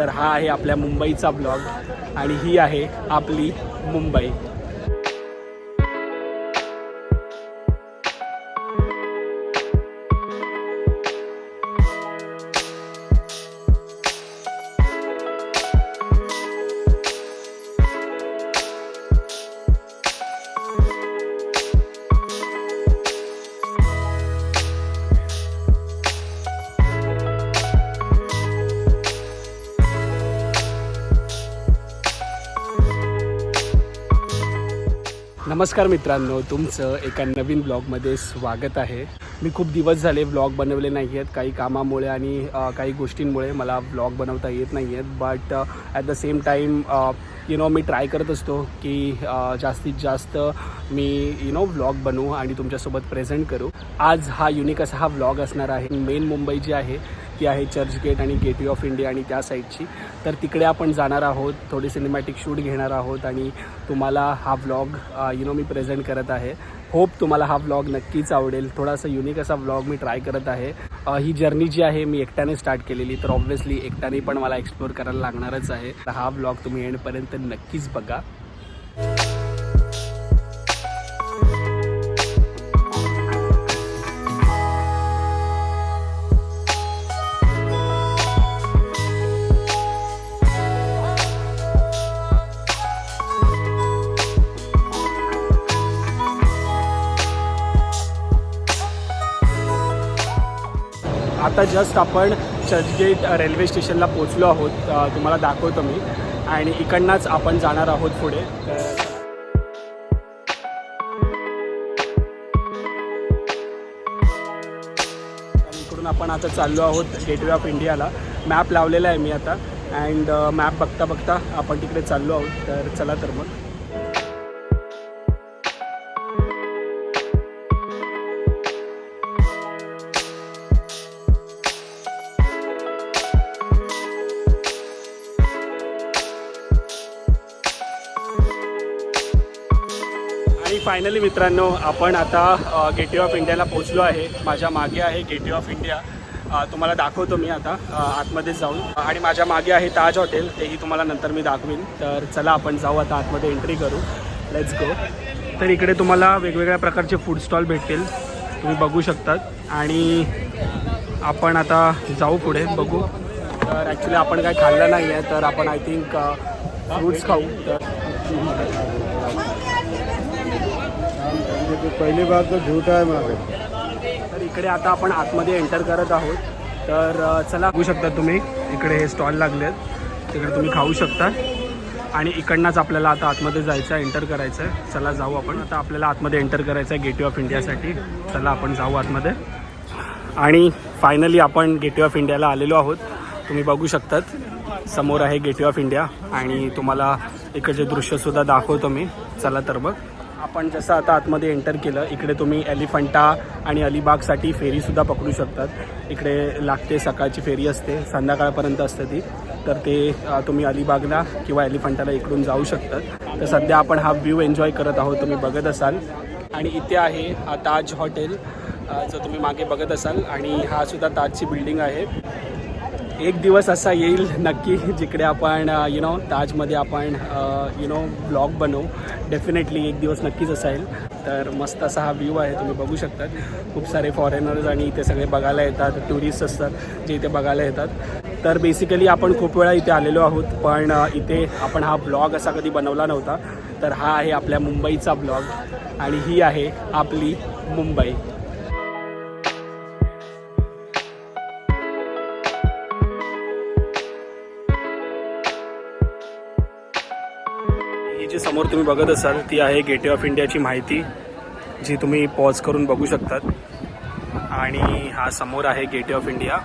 तर हा आहे आपल्या मुंबईचा ब्लॉग आणि ही आहे आपली मुंबई. नमस्कार मित्रांनो तुमचं एका नवीन ब्लॉगमध्ये स्वागत आहे. मी खूप दिवस झाले ब्लॉग बनवले नाही आहेत काही कामामुळे आणि काही गोष्टींमुळे मला ब्लॉग बनवता येत नाही आहेत. But at the same time you know me try करत असतो की जास्तीत जास्त मी यु नो ब्लॉग बनवू आणि तुमच्यासोबत प्रेझेंट करू. आज हा युनिक असा हा ब्लॉग असणार आहे. मेन मुंबई जी आहे ती आहे चर्चगेट आणि गेटवे ऑफ इंडिया आणि त्या साईडची तर तिकडे आपण जाणार आहोत थोडी सिनेमॅटिक शूट घेणार आहोत आणि तुम्हाला हा व्लॉग यु नो मी प्रेझेंट करत आहे. होप तुम्हाला हा व्लॉग नक्कीच आवडेल. थोडासा युनिक असा व्लॉग मी ट्राय करत आहे. ही जर्नी जी आहे मी एकट्याने स्टार्ट केलेली तर ऑब्व्हियसली एकट्याने पण मला एक्सप्लोअर करायला लागणारच आहे. तर हा व्लॉग तुम्ही एंडपर्यंत नक्कीच बघा. आता जस्ट आपण चर्चगेट रेल्वे स्टेशनला पोचलो आहोत. तुम्हाला दाखवतो मी. आणि इकडनंच आपण जाणार आहोत पुढे. तर इकडून आपण आता चाललो आहोत गेटवे ऑफ इंडियाला मॅप लावलेला आहे मी आता. अँड मॅप बघता बघता आपण तिकडे चाललो आहोत. तर चला तर मग. फायनली मित्रांनो आपण आता गेटवे ऑफ इंडियाला पोचलो आहे. माझ्या मागे आहे गेटवे ऑफ इंडिया तुम्हाला दाखवतो मी आता आतमध्ये जाऊन. आणि माझ्या मागे आहे ताज हॉटेल तेही तुम्हाला नंतर मी दाखवीन. तर चला आपण जाऊ आता आतमध्ये एंट्री करू. लेट्स गो तर इकडे तुम्हाला वेगवेगळ्या प्रकारचे फूड स्टॉल भेटतील. तुम्ही बघू शकतात. आणि आपण आता जाऊ पुढे बघू. तर ॲक्च्युली आपण काय खाल्लं नाही आहे तर आपण आय थिंक फ्रूट्स खाऊ. तर पहिली बात तर झूट आहे मारे तर इकडे आता आपण आतमध्ये एंटर करत आहोत. तर चला बघू शकता तुम्ही इकडे हे स्टॉल लागले आहेत. तिकडे तुम्ही खाऊ शकता आणि इकडनंच आपल्याला आता आतमध्ये जायचं आहे एंटर करायचं आहे. चला जाऊ आपण. आता आपल्याला आतमध्ये एंटर करायचं आहे गेटवे ऑफ इंडियासाठी चला आपण जाऊ आतमध्ये. आणि फायनली आपण गेटवे ऑफ इंडियाला आलेलो आहोत. तुम्ही बघू शकतात समोर आहे गेटवे ऑफ इंडिया आणि तुम्हाला इकडचे दृश्यसुद्धा दाखवतो मी. चला तर मग. आपण जसं आता आतमध्ये एंटर केलं इकडे तुम्ही एलिफंटा आणि अलिबागसाठी फेरीसुद्धा पकडू शकतात. इकडे लागते सकाळची फेरी असते संध्याकाळपर्यंत असते ती. तर ते तुम्ही अलिबागला किंवा एलिफंटाला इकडून जाऊ शकतात. तर सध्या आपण हा व्ह्यू एन्जॉय करत आहोत तुम्ही बघत असाल. आणि इथे आहे ताज हॉटेल जो तुम्ही मागे बघत असाल. आणि हा सुद्धा ताजची बिल्डिंग आहे. एक दिवस असा येईल नक्की जिकडे आपण यु नो ताजमध्ये आपण यु नो ब्लॉग बनवू. डेफिनेटली एक दिवस नक्कीच असा येईल. तर मस्त असा हा व्ह्यू आहे तुम्ही बघू शकतात. खूप सारे फॉरेनर्स आणि इथे सगळे बघायला येतात टुरिस्ट असतात जे इथे बघायला येतात. तर बेसिकली आपण खूप वेळा इथे आलेलो आहोत पण इथे आपण हा ब्लॉग असा कधी बनवला नव्हता. तर हा आहे आपल्या मुंबईचा ब्लॉग आणि ही आहे आपली मुंबई. समोर तुम्ही बघत असाल ती आहे गेटवे ऑफ इंडियाची माहिती जी तुम्ही पॉज करून बघू शकतात. आणि हा समोर आहे गेटवे ऑफ इंडिया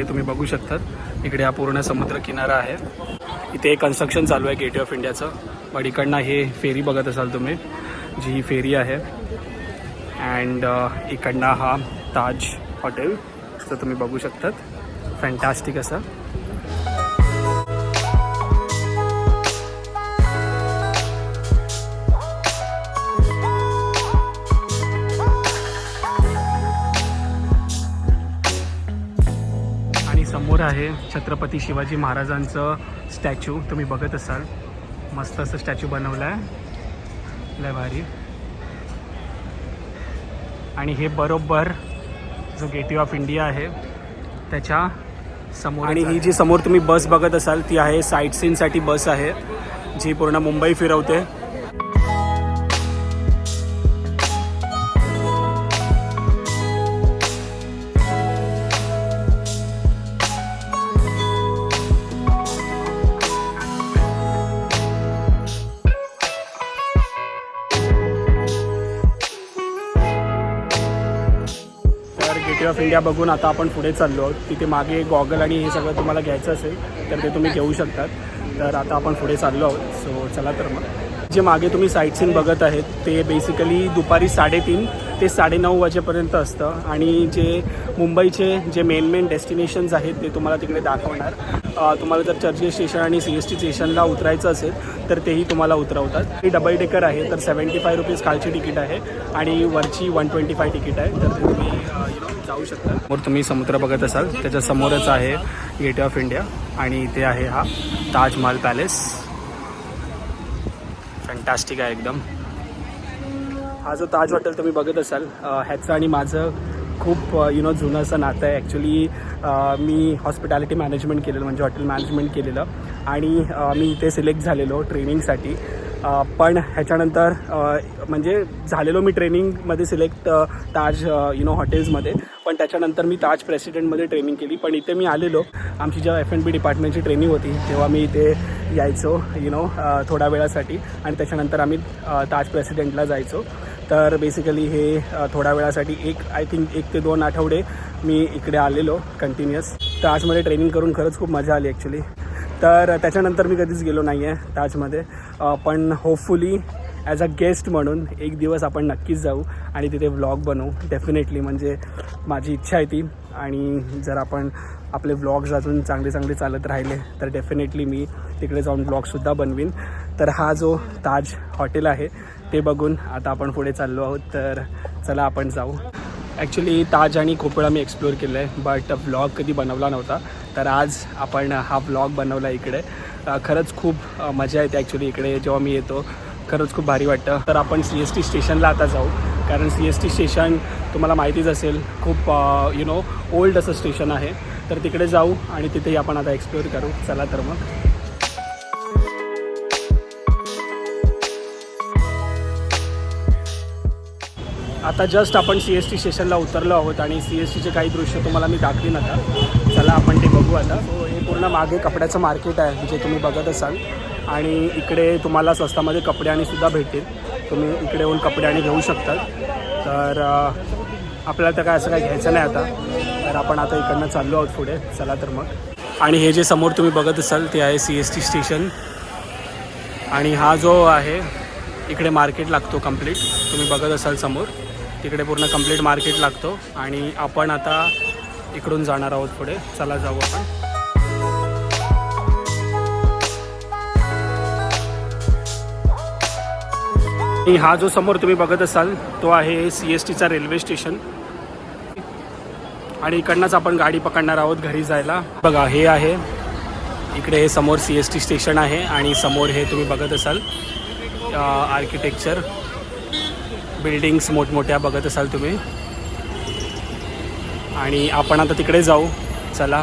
आहे तुम्ही बघू शकतात. इकडे हा पूर्ण समुद्र किनारा आहे. इथे कन्स्ट्रक्शन चालू आहे गेटवे ऑफ इंडियाचं बट इकडनं हे फेरी बघत असाल तुम्ही जी ही फेरी आहे. अँड इकडनं हा ताज हॉटेल तर तुम्ही बघू शकतात. फॅन्टॅस्टिक असं. समोर आहे. छत्रपती शिवाजी महाराजांचं स्टॅच्यू तुम्ही बघत असाल. मस्त असं स्टॅच्यू बनवलं आहे लय भारी. आणि हे बरोबर जो गेटवे ऑफ इंडिया आहे त्याच्यासमोर आणि ही जी समोर तुम्ही बस बघत असाल ती आहे साईट सीनसाठी बस आहे जी पूर्ण मुंबई फिरवते. कुंड्या बघून आता आपण पुढे चाललो आहोत. तिथे मागे गॉगल आणि हे सगळं तुम्हाला घ्यायचं असेल तर ते तुम्ही घेऊ शकतात. तर आता आपण पुढे चाललो आहोत. सो चला तर मग. जे मागे तुम्ही साईट सीन बघत आहेत ते बेसिकली दुपारी साडेतीन ते साडेनऊ वाजेपर्यंत असतं. आणि जे मुंबईचे जे मेन मेन डेस्टिनेशन्स आहेत ते तुम्हाला तिकडे दाखवणार. तुम्हाला जर चर्चगेट स्टेशन आणि सी एस टी स्टेशनला उतरायचं असेल तर तेही तुम्हाला उतरवतात. ही डबल डेकर आहे तर सेवन्टी फाय रुपीज खालची तिकीट आहे. आणि वरची वन ट्वेंटी फाय तिकीट आहे. तर ते तुम्ही जाऊ शकता समोर तुम्ही समुद्र बघत असाल त्याच्या समोरच आहे गेट ऑफ इंडिया आणि इथे आहे हा ताजमहाल पॅलेस फॅन्टॅस्टिक आहे एकदम. हा जो ताज हॉटेल तुम्ही बघत असाल ह्याचं आणि माझं खूप यु नो जुनं असं नातं आहे. ॲक्च्युली मी हॉस्पिटॅलिटी मॅनेजमेंट केलेलं म्हणजे हॉटेल मॅनेजमेंट केलेलं. आणि मी इथे सिलेक्ट झालेलो ट्रेनिंगसाठी पण ह्याच्यानंतर म्हणजे झालेलो मी ट्रेनिंगमध्ये सिलेक्ट ताज यु नो हॉटेल्समध्ये पण त्याच्यानंतर मी ताज प्रेसिडेंटमध्ये ट्रेनिंग केली. पण इथे मी आलेलो. आमची जेव्हा एफ एन बी डिपार्टमेंटची ट्रेनिंग होती तेव्हा मी इथे यायचो यु नो थोड्या वेळासाठी. आणि त्याच्यानंतर आम्ही ताज प्रेसिडेंटला जायचो. तर बेसिकली हे थोड्या वेळासाठी एक आय थिंक एक ते दोन आठवडे मी इकडे आलेलो कंटिन्युअस ताजमध्ये ट्रेनिंग करून खरंच खूप मजा आली ॲक्च्युली तर त्याच्यानंतर मी कधीच गेलो नाही आहे ताजमध्ये पण होपफुली ॲज अ गेस्ट म्हणून एक दिवस आपण नक्कीच जाऊ आणि तिथे व्लॉग बनवू. डेफिनेटली म्हणजे माझी इच्छा आहे ती. आणि जर आपण आपले व्लॉग्स अजून चांगले चांगले चालत राहिले तर डेफिनेटली मी तिकडे जाऊन ब्लॉगसुद्धा बनवीन. तर हा जो ताज हॉटेल आहे ते बघून आता आपण पुढे चाललो आहोत. तर चला आपण जाऊ. ॲक्च्युली ताज आणि खोपळा मी एक्सप्लोअर केलं आहे बट व्लॉग कधी बनवला नव्हता. तर आज आपण हा व्लॉग बनवला इकडे. खरंच खूप मजा येते ॲक्च्युली इकडे जेव्हा मी येतो. खरंच खूप भारी वाटतं. तर आपण सी एस टी स्टेशनला आता जाऊ. कारण सी एस टी स्टेशन तुम्हाला माहितीच असेल खूप यु नो ओल्ड असं स्टेशन आहे. तर तिकडे जाऊ आणि तिथेही आपण आता एक्सप्लोअर करू. चला तर मग. आता जस्ट आपण सी एस टी स्टेशनला उतरलो आहोत आणि सी एस टीचे काही दृश्य तुम्हाला मी दाखवीन आता. चला आपण ते बघू आता. सो हे पूर्ण मागे कपड्याचं मार्केट आहे जे तुम्ही बघत असाल. आणि इकडे तुम्हाला स्वस्तामध्ये कपडे आणि सुद्धा भेटतील. तुम्ही इकडे येऊन कपडे आणि घेऊ शकतात तर आपल्याला तर काय असं काही घ्यायचं नाही आता. तर आपण आता इकडनं चाललो आहोत पुढे. चला तर मग. आणि हे जे समोर तुम्ही बघत असाल ते आहे सी एस टी स्टेशन आणि हा जो आहे इकडे मार्केट लागतो कंप्लीट तुम्ही बघत असाल समोर. तिकडे पूर्ण कंप्लीट मार्केट लागतो आणि आपण आता इकडून जाणार आहोत पुढे. चला जाऊ आपण. हा जो समोर तुम्ही बघत असाल तो आहे सी एस टीचा रेल्वे स्टेशन आणि इकडनंच आपण गाडी पकडणार आहोत घरी जायला. बघा हे आहे. इकडे हे समोर सी एस टी स्टेशन आहे आणि समोर हे तुम्ही बघत असाल आर्किटेक्चर बिल्डिंग्स मोठमोठ्या बघत असाल तुम्ही. आणि आपण आता तिकडे जाऊ. चला.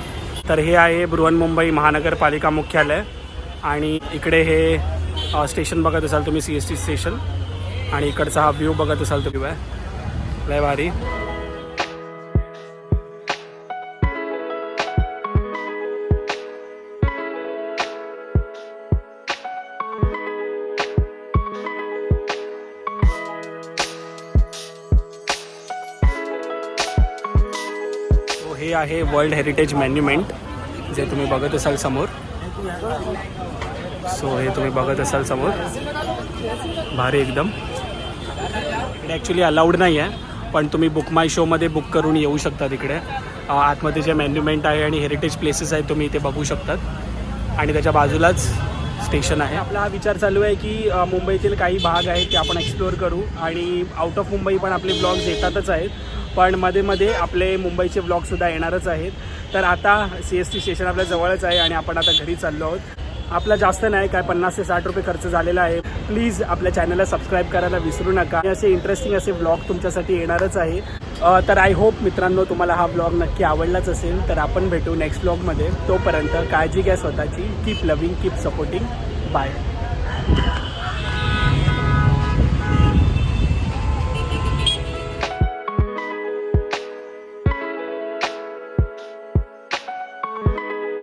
तर हे आहे बृहन्मुंबई महानगरपालिका मुख्यालय. आणि इकडे हे स्टेशन बघत असाल तुम्ही सी एस टी स्टेशन आणि इकडचा हा व्ह्यू बघत असाल तुम्ही. लय भारी. आहे वर्ल्ड हेरिटेज मॅन्युमेंट जे तुम्ही बघत असाल समोर. सो हे तुम्ही बघत असाल समोर. भारी एकदम. इकडे ॲक्च्युली अलाउड नाही आहे पण तुम्ही बुक माय शोमध्ये बुक करून येऊ शकता तिकडे. आतमध्ये जे मॅन्युमेंट आहे आणि हेरिटेज प्लेसेस आहेत तुम्ही इथे बघू शकतात. आणि त्याच्या बाजूलाच स्टेशन आहे. आपला हा विचार चालू आहे की मुंबईतील काही भाग आहेत ते आपण एक्सप्लोअर करू. आणि आउट ऑफ मुंबई पण आपले ब्लॉग्स येतातच आहेत. पण मध्ये मध्ये आपले मुंबईचे ब्लॉगसुद्धा येणारच आहेत. तर आता सी एस टी स्टेशन आपल्या जवळच आहे आणि आपण आता घरी चाललो आहोत. आपला जास्त नाही काय पन्नास ते साठ रुपये खर्च झालेला आहे. प्लीज आपल्या चॅनलला सबस्क्राईब करायला विसरू नका. आणि असे इंटरेस्टिंग असे ब्लॉग तुमच्यासाठी येणारच आहे. तर आय होप मित्रांनो तुम्हाला हा ब्लॉग नक्की आवडलाच असेल तर आपण भेटू नेक्स्ट ब्लॉगमध्ये तोपर्यंत काळजी घ्या स्वतःची. Keep loving keep supporting bye